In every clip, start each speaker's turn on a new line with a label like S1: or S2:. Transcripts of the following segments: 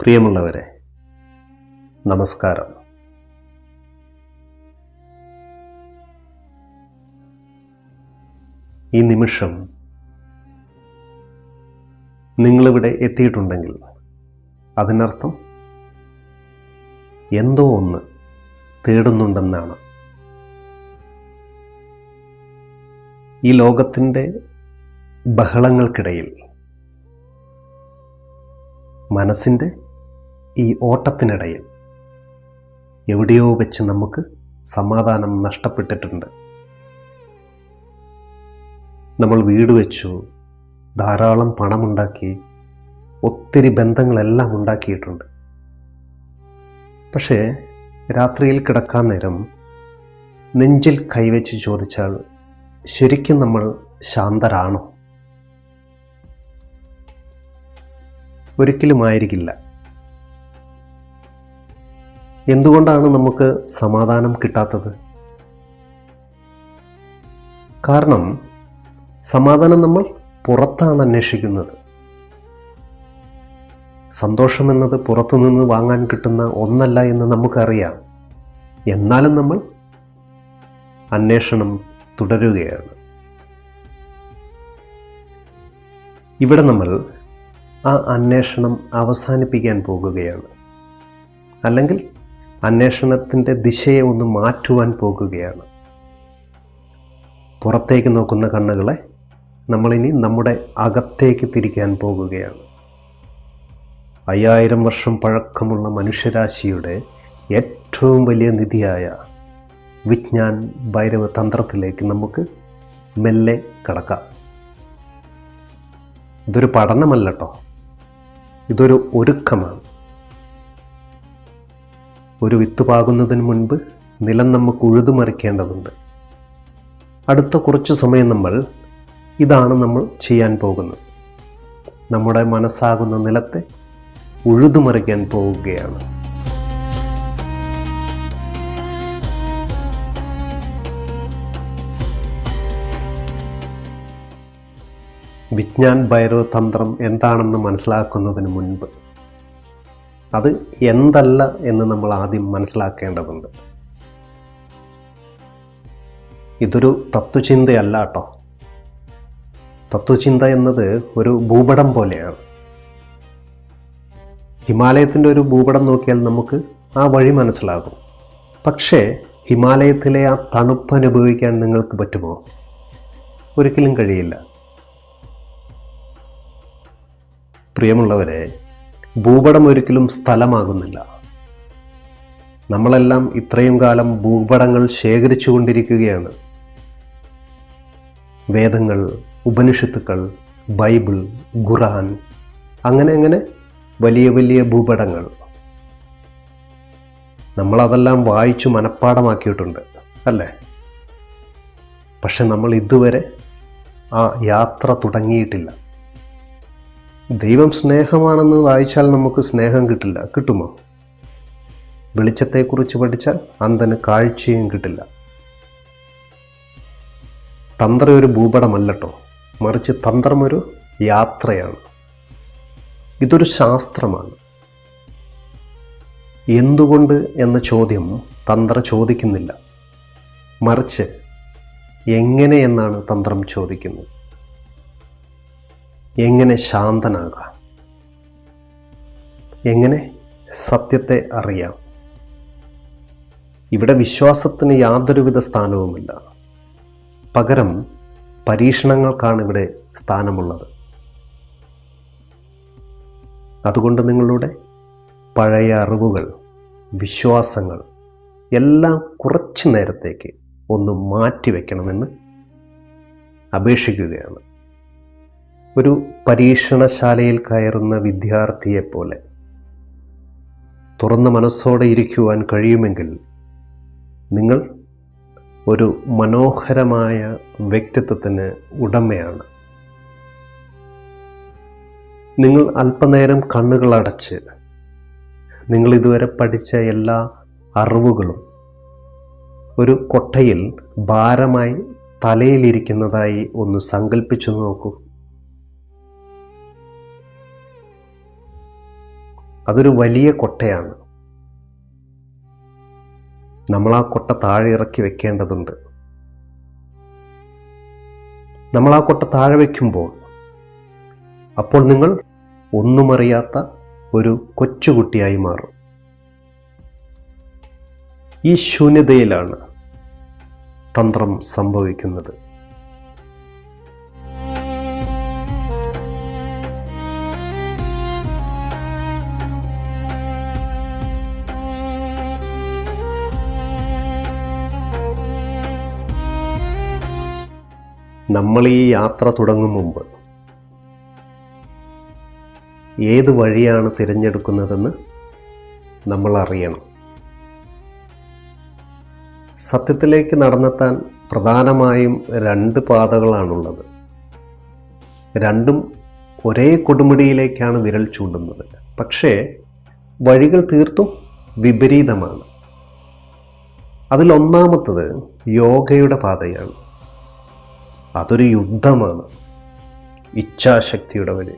S1: പ്രിയമുള്ളവരെ നമസ്കാരം. ഈ നിമിഷം നിങ്ങളിവിടെ എത്തിയിട്ടുണ്ടെങ്കിൽ അതിനർത്ഥം എന്തോ ഒന്ന് തേടുന്നുണ്ടെന്നാണ്. ഈ ലോകത്തിന്റെ ബഹളങ്ങൾക്കിടയിൽ മനസ്സിന്റെ ഈ ഓട്ടത്തിനിടയിൽ എവിടെയോ വെച്ച് നമുക്ക് സമാധാനം നഷ്ടപ്പെട്ടിട്ടുണ്ട്. നമ്മൾ വീട് വെച്ചു ധാരാളം പണമുണ്ടാക്കി ഒത്തിരി ബന്ധങ്ങളെല്ലാം ഉണ്ടാക്കിയിട്ടുണ്ട്. പക്ഷേ രാത്രിയിൽ കിടക്കാൻ നേരം നെഞ്ചിൽ കൈവച്ച് ചോദിച്ചാൽ ശരിക്കും നമ്മൾ ശാന്തരാണോ? ഒരിക്കലും ആയിരിക്കില്ല എന്തുകൊണ്ടാണ് നമുക്ക് സമാധാനം കിട്ടാത്തത്? കാരണം സമാധാനം നമ്മൾ പുറത്താണ് അന്വേഷിക്കുന്നത്. സന്തോഷം എന്നത് പുറത്തുനിന്ന് വാങ്ങാൻ കിട്ടുന്ന ഒന്നല്ല എന്ന് നമുക്കറിയാം. എന്നാലും നമ്മൾ അന്വേഷണം തുടരുകയാണ്. ഇവിടെ നമ്മൾ ആ അന്വേഷണം അവസാനിപ്പിക്കാൻ പോകുകയാണ്. അല്ലെങ്കിൽ അന്വേഷണത്തിന്റെ ദിശയെ ഒന്ന് മാറ്റുവാൻ പോകുകയാണ്. പുറത്തേക്ക് നോക്കുന്ന കണ്ണുകളെ നമ്മളിനി നമ്മുടെ അകത്തേക്ക് തിരിക്കാൻ പോകുകയാണ്. അയ്യായിരം വർഷം പഴക്കമുള്ള മനുഷ്യരാശിയുടെ ഏറ്റവും വലിയ നിധിയായ വിജ്ഞാൻ ഭൈരവ തന്ത്രത്തിലേക്ക് നമുക്ക് മെല്ലെ കടക്കാം. ഇതൊരു പഠനമല്ലട്ടോ ഇതൊരു ഒരുക്കമാണ്. ഒരു വിത്ത് പാകുന്നതിന് മുൻപ് നിലം നമുക്ക് ഉഴുതുമറിക്കേണ്ടതുണ്ട് അടുത്ത കുറച്ച് സമയം നമ്മൾ ഇതാണ് നമ്മൾ ചെയ്യാൻ പോകുന്നത്. നമ്മുടെ മനസ്സാകുന്ന നിലത്തെ ഉഴുതുമറിക്കാൻ പോവുകയാണ്. വിജ്ഞാൻ ഭൈരവ തന്ത്രം എന്താണെന്ന് മനസ്സിലാക്കുന്നതിന് മുൻപ് അത് എന്തല്ല എന്ന് നമ്മൾ ആദ്യം മനസ്സിലാക്കേണ്ടതുണ്ട്. ഇതൊരു തത്വചിന്തയല്ല കേട്ടോ. തത്വചിന്ത എന്നത് ഒരു ഭൂപടം പോലെയാണ്. ഹിമാലയത്തിന്റെ ഒരു ഭൂപടം നോക്കിയാൽ നമുക്ക് ആ വഴി മനസ്സിലാകും. പക്ഷേ ഹിമാലയത്തിലെ ആ തണുപ്പ് അനുഭവിക്കാൻ നിങ്ങൾക്ക് പറ്റുമോ? ഒരിക്കലും കഴിയില്ല. പ്രിയമുള്ളവരെ ഭൂപടം ഒരിക്കലും സ്ഥലമാകുന്നില്ല. നമ്മളെല്ലാം ഇത്രയും കാലം ഭൂപടങ്ങൾ ശേഖരിച്ചു കൊണ്ടിരിക്കുകയാണ് വേദങ്ങൾ ഉപനിഷത്തുക്കൾ ബൈബിൾ ഖുറാൻ അങ്ങനെ അങ്ങനെ വലിയ വലിയ ഭൂപടങ്ങൾ. നമ്മളതെല്ലാം വായിച്ചു മനഃപ്പാടമാക്കിയിട്ടുണ്ട് അല്ലേ? പക്ഷെ നമ്മൾ ഇതുവരെ ആ യാത്ര തുടങ്ങിയിട്ടില്ല. ദൈവം സ്നേഹമാണെന്ന് വായിച്ചാൽ നമുക്ക് സ്നേഹം കിട്ടില്ല. കിട്ടുമോ? വെളിച്ചത്തെക്കുറിച്ച് പഠിച്ചാൽ അന്തന് കാഴ്ചയും കിട്ടില്ല. തന്ത്രം ഒരു ഭൂപടമല്ലട്ടോ. മറിച്ച് തന്ത്രം ഒരു യാത്രയാണ്. ഇതൊരു ശാസ്ത്രമാണ്. എന്തുകൊണ്ട് എന്ന ചോദ്യം തന്ത്ര ചോദിക്കുന്നില്ല. മറിച്ച് എങ്ങനെ എന്നാണ് തന്ത്രം ചോദിക്കുന്നത്? എങ്ങനെ ശാന്തനാകാം? എങ്ങനെ സത്യത്തെ അറിയാം? ഇവിടെ വിശ്വാസത്തിന് യാതൊരുവിധ സ്ഥാനവുമില്ല. പകരം പരീക്ഷണങ്ങൾക്കാണ് ഇവിടെ സ്ഥാനമുള്ളത്. അതുകൊണ്ട് നിങ്ങളുടെ പഴയ അറിവുകൾ വിശ്വാസങ്ങൾ എല്ലാം കുറച്ച് നേരത്തേക്ക് ഒന്ന് മാറ്റിവെക്കണമെന്ന് അപേക്ഷിക്കുകയാണ്. ഒരു പരീക്ഷണശാലയിൽ കയറുന്ന വിദ്യാർത്ഥിയെപ്പോലെ. തുറന്ന മനസ്സോടെ ഇരിക്കുവാൻ കഴിയുമെങ്കിൽ നിങ്ങൾ ഒരു മനോഹരമായ വ്യക്തിത്വത്തിന് ഉടമയാണ്. നിങ്ങൾ അല്പനേരം കണ്ണുകളടച്ച് നിങ്ങൾ ഇതുവരെ പഠിച്ച എല്ലാ അറിവുകളും ഒരു കൊട്ടയിൽ ഭാരമായി തലയിലിരിക്കുന്നതായി ഒന്ന് സങ്കല്പിച്ചു നോക്കൂ. അതൊരു വലിയ കൊട്ടയാണ്. നമ്മൾ ആ കൊട്ട താഴെ ഇറക്കി വെക്കേണ്ടതുണ്ട്. നമ്മൾ ആ കൊട്ട താഴെ വയ്ക്കുമ്പോൾ അപ്പോൾ നിങ്ങൾ ഒന്നുമറിയാത്ത ഒരു കൊച്ചുകുട്ടിയായി മാറും. ഈ ശൂന്യതയിലാണ് തന്ത്രം സംഭവിക്കുന്നത്. നമ്മൾ ഈ യാത്ര തുടങ്ങും മുമ്പ് ഏത് വഴിയാണ് തിരഞ്ഞെടുക്കുന്നതെന്ന് നമ്മൾ അറിയണം. സത്യത്തിലേക്ക് നടന്നെത്താൻ പ്രധാനമായും രണ്ട് പാതകളാണുള്ളത്. രണ്ടും ഒരേ കൊടുമുടിയിലേക്കാണ് വിരൽ ചൂണ്ടുന്നത്. പക്ഷേ വഴികൾ തീർത്തും വിപരീതമാണ്. അതിലൊന്നാമത്തത് യോഗയുടെ പാതയാണ്. അതൊരു യുദ്ധമാണ്. ഇച്ഛാശക്തിയുടെ വഴി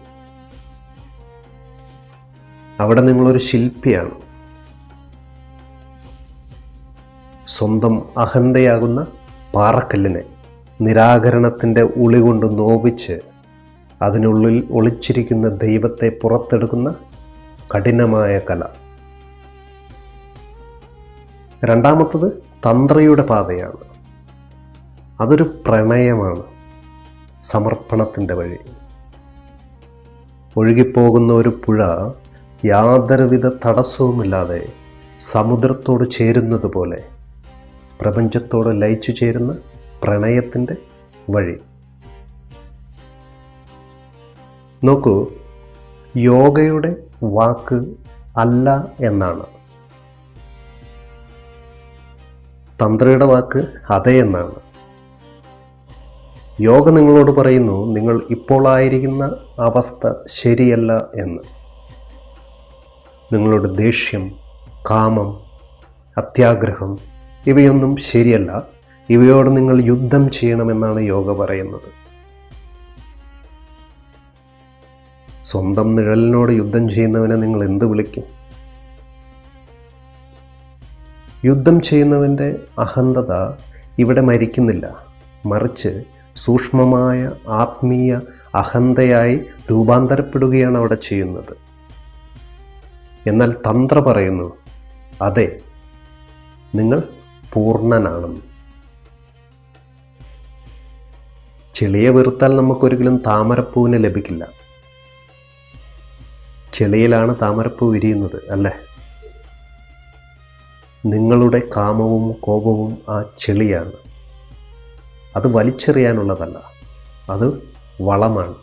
S1: അവിടെ നിങ്ങളൊരു ശില്പിയാണ്. സ്വന്തം അഹന്തയാകുന്ന പാറക്കല്ലിനെ നിരാകരണത്തിന്റെ ഉളി കൊണ്ട് നോവിച്ച് അതിനുള്ളിൽ ഒളിച്ചിരിക്കുന്ന ദൈവത്തെ പുറത്തെടുക്കുന്ന കഠിനമായ കല. രണ്ടാമത്തത് തന്ത്രയുടെ പാതയാണ്. അതൊരു പ്രണയമാണ്. സമർപ്പണത്തിന്റെ വഴി. ഒഴുകിപ്പോകുന്ന ഒരു പുഴ യാതൊരുവിധ തടസ്സവുമില്ലാതെ സമുദ്രത്തോട് ചേരുന്നത് പോലെ പ്രപഞ്ചത്തോട് ലയിച്ചു ചേരുന്ന പ്രണയത്തിന്റെ വഴി. നോക്കൂ യോഗയുടെ വാക്ക് അല്ല എന്നാണ്. തന്ത്രയുടെ വാക്ക് അതെ എന്നാണ്. യോഗ നിങ്ങളോട് പറയുന്നു നിങ്ങൾ ഇപ്പോൾ ആയിരിക്കുന്ന അവസ്ഥ ശരിയല്ല എന്ന്. നിങ്ങളുടെ ദേഷ്യം കാമം അത്യാഗ്രഹം ഇവയൊന്നും ശരിയല്ല. ഇവയോട് നിങ്ങൾ യുദ്ധം ചെയ്യണമെന്നാണ് യോഗ പറയുന്നത്. സ്വന്തം നിഴലിനോട് യുദ്ധം ചെയ്യുന്നവനെ നിങ്ങൾ എന്ത് വിളിക്കും? യുദ്ധം ചെയ്യുന്നവന്റെ അഹന്തത ഇവിടെ മരിക്കുന്നില്ല. മറിച്ച് സൂക്ഷ്മമായ ആത്മീയ അഹന്തയായി രൂപാന്തരപ്പെടുകയാണ് അവിടെ ചെയ്യുന്നത്. എന്നാൽ തന്ത്ര പറയുന്നു അതെ നിങ്ങൾ പൂർണനാണെന്ന്. ചെളിയെ വെറുത്താൽ നമുക്കൊരിക്കലും താമരപ്പൂവിനെ ലഭിക്കില്ല. ചെളിയിലാണ് താമരപ്പൂ വിരിയുന്നത് അല്ലേ? നിങ്ങളുടെ കാമവും കോപവും ആ ചെളിയാണ്. അത് വലിച്ചെറിയാനുള്ളതല്ല. അത് വളമാണ്.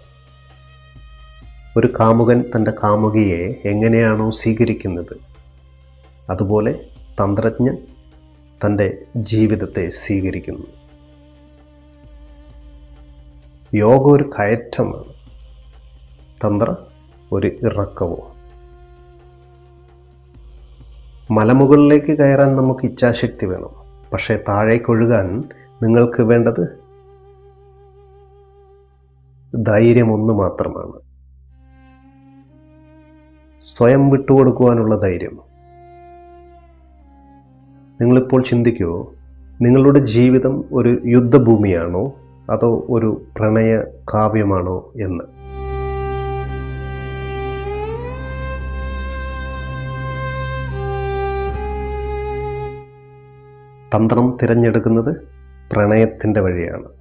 S1: ഒരു കാമുകൻ തന്റെ കാമുകിയെ എങ്ങനെയാണോ സ്വീകരിക്കുന്നത് അതുപോലെ തന്ത്രജ്ഞൻ തന്റെ ജീവിതത്തെ സ്വീകരിക്കുന്നു. യോഗ ഒരു കയറ്റമാണ്. തന്ത്ര ഒരു ഇറക്കവും മലമുകളിലേക്ക് കയറാൻ നമുക്ക് ഇച്ഛാശക്തി വേണം. പക്ഷേ താഴേക്കൊഴുകാൻ നിങ്ങൾക്ക് വേണ്ടത് ധൈര്യം ഒന്ന് മാത്രമാണ്. സ്വയം വിട്ടുകൊടുക്കുവാനുള്ള ധൈര്യം. നിങ്ങളിപ്പോൾ ചിന്തിക്കുമോ നിങ്ങളുടെ ജീവിതം ഒരു യുദ്ധഭൂമിയാണോ അതോ ഒരു പ്രണയ കാവ്യമാണോ എന്ന്? തന്ത്രം തിരഞ്ഞെടുക്കുന്നത് പ്രണയത്തിന്റെ വഴിയാണ്.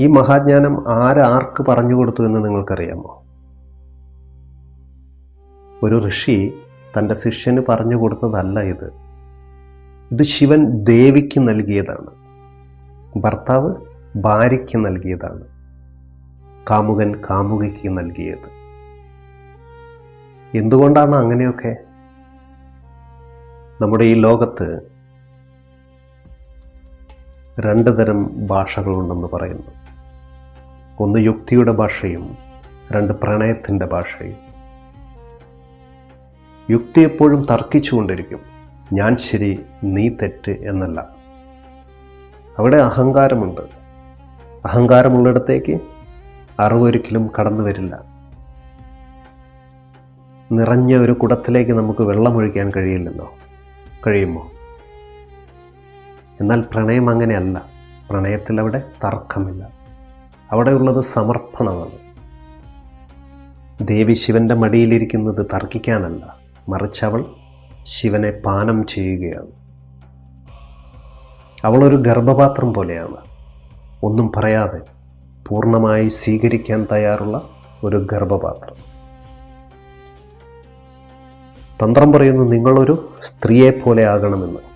S1: ഈ മഹാജ്ഞാനം ആരാർക്ക് പറഞ്ഞു കൊടുത്തു എന്ന് നിങ്ങൾക്കറിയാമോ? ഒരു ഋഷി തന്റെ ശിഷ്യന് പറഞ്ഞു കൊടുത്തതല്ല ഇത്. ഇത് ശിവൻ ദേവിക്ക് നൽകിയതാണ്. ഭർത്താവ് ഭാര്യയ്ക്ക് നൽകിയതാണ്. കാമുകൻ കാമുകയ്ക്ക് നൽകിയത്. എന്തുകൊണ്ടാണ് അങ്ങനെയൊക്കെ? നമ്മുടെ ഈ ലോകത്ത് രണ്ട് തരം ഭാഷകളുണ്ടെന്ന് പറയുന്നു. ഒന്ന് യുക്തിയുടെ ഭാഷയും രണ്ട് പ്രണയത്തിന്റെ ഭാഷയും. യുക്തി എപ്പോഴും തർക്കിച്ചുകൊണ്ടിരിക്കും. ഞാൻ ശരി നീ തെറ്റ് എന്നല്ല. അവിടെ അഹങ്കാരമുണ്ട്. അഹങ്കാരമുള്ളിടത്തേക്ക് അറിവൊരിക്കലും കടന്നു വരില്ല. നിറഞ്ഞ ഒരു കുടത്തിലേക്ക് നമുക്ക് വെള്ളമൊഴിക്കാൻ കഴിയില്ലല്ലോ. കഴിയുമോ? എന്നാൽ പ്രണയം അങ്ങനെയല്ല. പ്രണയത്തിൽ അവിടെ തർക്കമില്ല. അവിടെ ഉള്ളത് സമർപ്പണമാണ്. ദേവി ശിവന്റെ മടിയിലിരിക്കുന്നത് തർക്കിക്കാനല്ല. മറിച്ച് അവൾ ശിവനെ പാനം ചെയ്യുകയാണ്. അവളൊരു ഗർഭപാത്രം പോലെയാണ്. ഒന്നും പറയാതെ പൂർണമായി സ്വീകരിക്കാൻ തയ്യാറുള്ള ഒരു ഗർഭപാത്രം. തന്ത്രം പറയുന്നു നിങ്ങളൊരു സ്ത്രീയെ പോലെ ആകണമെന്ന്.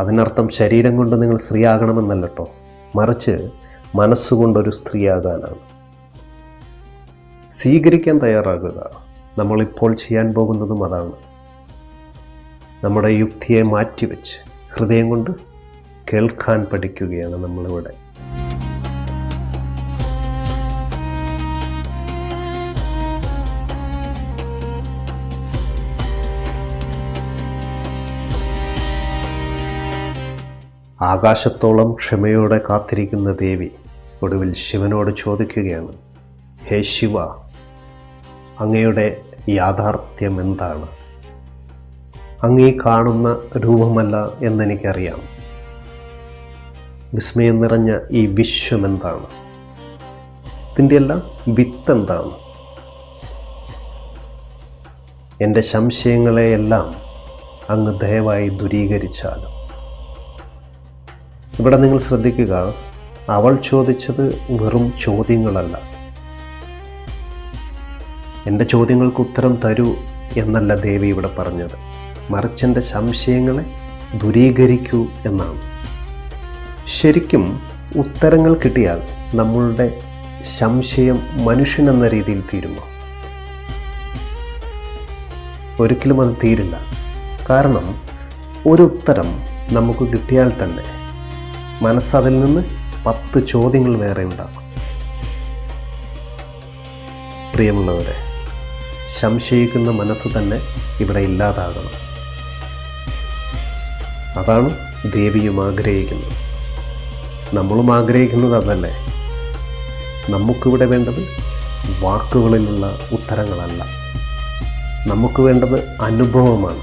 S1: അതിനർത്ഥം ശരീരം കൊണ്ട് നിങ്ങൾ സ്ത്രീ ആകണമെന്നല്ല കേട്ടോ മറിച്ച് മനസ്സുകൊണ്ടൊരു സ്ത്രീയാകാനാണ്. സ്വീകരിക്കാൻ തയ്യാറാകുക. നമ്മളിപ്പോൾ ചെയ്യാൻ പോകുന്നതും അതാണ്. നമ്മുടെ യുക്തിയെ മാറ്റിവെച്ച് ഹൃദയം കൊണ്ട് കേൾക്കാൻ പഠിക്കുകയാണ് നമ്മളിവിടെ. ആകാശത്തോളം ക്ഷമയോടെ കാത്തിരിക്കുന്ന ദേവി ഒടുവിൽ ശിവനോട് ചോദിക്കുകയാണ് ഹേ ശിവ അങ്ങയുടെ യാഥാർത്ഥ്യം എന്താണ്? അങ്ങീ കാണുന്ന രൂപമല്ല എന്നെനിക്കറിയാം. വിസ്മയം നിറഞ്ഞ ഈ വിശ്വം എന്താണ്? ഇതിന്റെ എല്ലാം വിത്ത് എന്താണ്? എന്റെ സംശയങ്ങളെയെല്ലാം അങ്ങ് ദയവായി ദൂരീകരിച്ചാലും ഇവിടെ നിങ്ങൾ ശ്രദ്ധിക്കുക അവൾ ചോദിച്ചത് വെറും ചോദ്യങ്ങളല്ല. എന്റെ ചോദ്യങ്ങൾക്ക് ഉത്തരം തരൂ എന്നല്ല ദേവി ഇവിടെ പറഞ്ഞത്. മറിച്ച് എന്റെ സംശയങ്ങളെ ദൂരീകരിക്കൂ എന്നാണ്. ശരിക്കും ഉത്തരങ്ങൾ കിട്ടിയാൽ നമ്മളുടെ സംശയം മനുഷ്യൻ എന്ന രീതിയിൽ തീരുമോ? ഒരിക്കലും അത് തീരില്ല. കാരണം ഒരു ഉത്തരം നമുക്ക് കിട്ടിയാൽ തന്നെ മനസ്സതിൽ നിന്ന് പത്ത് ചോദ്യങ്ങൾ വേറെ ഉണ്ടാകും പ്രിയമുള്ളവരെ സംശയിക്കുന്ന മനസ്സ് തന്നെ ഇവിടെ ഇല്ലാതാകണം. അതാണ് ദേവിയും ആഗ്രഹിക്കുന്നത്. നമ്മളും ആഗ്രഹിക്കുന്നത് അതല്ലേ? നമുക്കിവിടെ വേണ്ടത് വാക്കുകളിലുള്ള ഉത്തരങ്ങളല്ല. നമുക്ക് വേണ്ടത് അനുഭവമാണ്.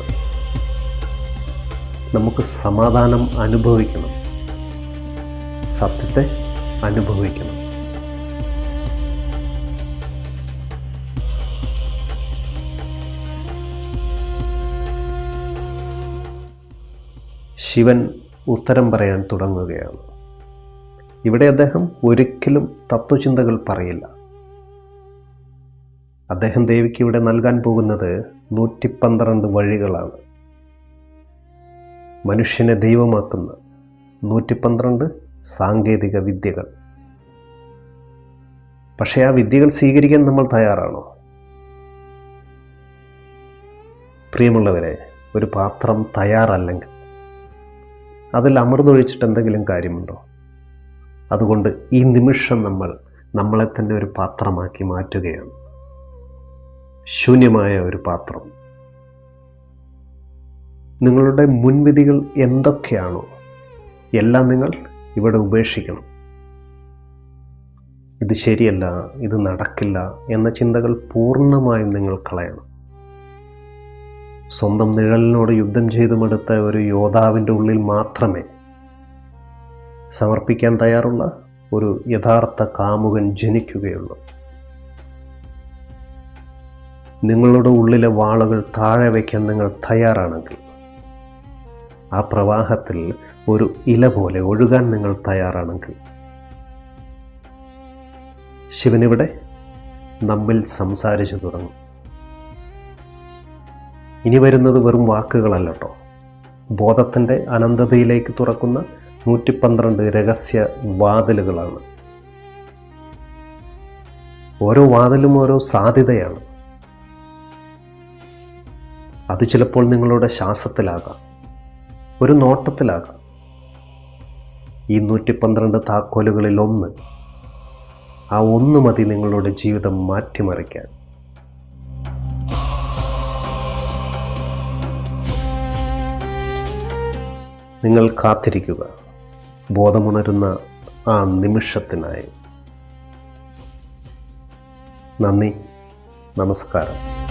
S1: നമുക്ക് സമാധാനം അനുഭവിക്കണം. സത്യത്തെ അനുഭവിക്കണം. ശിവൻ ഉത്തരം പറയാൻ തുടങ്ങുകയാണ്. ഇവിടെ അദ്ദേഹം ഒരിക്കലും തത്വചിന്തകൾ പറയില്ല. അദ്ദേഹം ദേവിക്ക് ഇവിടെ നൽകാൻ പോകുന്നത് നൂറ്റി പന്ത്രണ്ട് വഴികളാണ്. മനുഷ്യനെ ദൈവമാക്കുന്ന നൂറ്റി പന്ത്രണ്ട് സാങ്കേതിക വിദ്യകൾ. പക്ഷേ ആ വിദ്യകൾ സ്വീകരിക്കാൻ നമ്മൾ തയ്യാറാണോ? പ്രിയമുള്ളവരെ ഒരു പാത്രം തയ്യാറല്ലെങ്കിൽ അതിൽ അമൃതൊഴിച്ചിട്ട് എന്തെങ്കിലും കാര്യമുണ്ടോ? അതുകൊണ്ട് ഈ നിമിഷം നമ്മൾ നമ്മളെ തന്നെ ഒരു പാത്രമാക്കി മാറ്റുകയാണ്. ശൂന്യമായ ഒരു പാത്രം. നിങ്ങളുടെ മുൻവിധികൾ എന്തൊക്കെയാണോ? എല്ലാം നിങ്ങൾ ഇവിടെ ഉപേക്ഷിക്കണം. ഇത് ശരിയല്ല ഇത് നടക്കില്ല എന്ന ചിന്തകൾ പൂർണമായും നിങ്ങൾ കളയണം. സ്വന്തം നിഴലിനോട് യുദ്ധം ചെയ്തുമെടുത്ത ഒരു യോദ്ധാവിന്റെ ഉള്ളിൽ മാത്രമേ സമർപ്പിക്കാൻ തയ്യാറുള്ള ഒരു യഥാർത്ഥ കാമുകൻ ജനിക്കുകയുള്ളൂ. നിങ്ങളുടെ ഉള്ളിലെ വാളുകൾ താഴെ വയ്ക്കാൻ നിങ്ങൾ തയ്യാറാണെങ്കിൽ ആ പ്രവാഹത്തിൽ ഒരു ഇല പോലെ ഒഴുകാൻ നിങ്ങൾ തയ്യാറാണെങ്കിൽ. ശിവനിവിടെ നമ്മിൽ സംസാരിച്ചു തുടങ്ങും. ഇനി വരുന്നത് വെറും വാക്കുകളല്ല ബോധത്തിന്റെ അനന്തതയിലേക്ക് തുറക്കുന്ന നൂറ്റി പന്ത്രണ്ട് രഹസ്യ വാതിലുകളാണ്. ഓരോ വാതിലും ഓരോ സാധ്യതയാണ്. അത് ചിലപ്പോൾ നിങ്ങളുടെ ശ്വാസത്തിലാകാം. ഒരു നോട്ടത്തിലാകാം. ഈ നൂറ്റി പന്ത്രണ്ട് താക്കോലുകളിൽ ഒന്ന് ആ ഒന്ന് മതി നിങ്ങളുടെ ജീവിതം മാറ്റിമറിക്കാൻ. നിങ്ങൾ കാത്തിരിക്കുക. ബോധമുണരുന്ന ആ നിമിഷത്തിനായി. നന്ദി. നമസ്കാരം.